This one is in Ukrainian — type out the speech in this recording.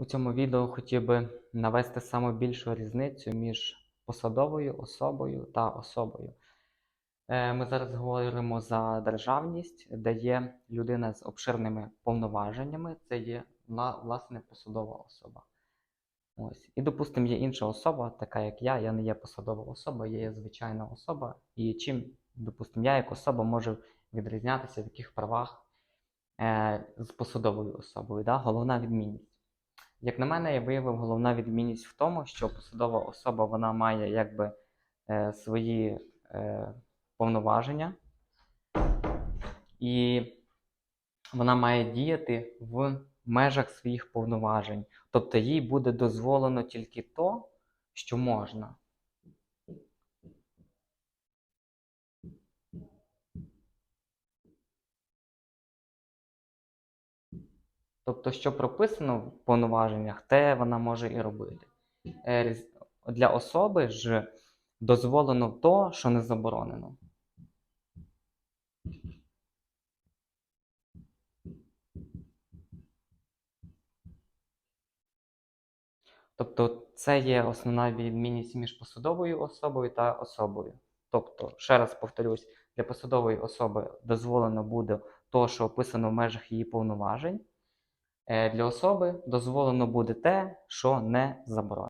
У цьому відео хотів би навести саму більшу різницю між посадовою особою та особою. Е, Ми зараз говоримо за державність, де є людина з обширними повноваженнями, це є власне посадова особа. Ось. І, допустимо, є інша особа, така як я, я не є посадова особа, я є звичайна особа. І чим, допустимо, я як особа можу відрізнятися в яких правах е, з посадовою особою. Да? Головна відмінність. Як на мене, я виявив головна відмінність в тому, що посадова особа вона має якби е, свої е, повноваження, і вона має діяти в межах своїх повноважень. Тобто їй буде дозволено тільки то, що можна. Тобто, що прописано в повноваженнях, те вона може і робити. Е, Для особи ж дозволено то, що не заборонено. Тобто, це є основна відмінність між посадовою особою та особою. Тобто, ще раз повторюсь, для посадової особи дозволено буде то, що описано в межах її повноважень. Е, Для особи дозволено буде те, що не заборонено.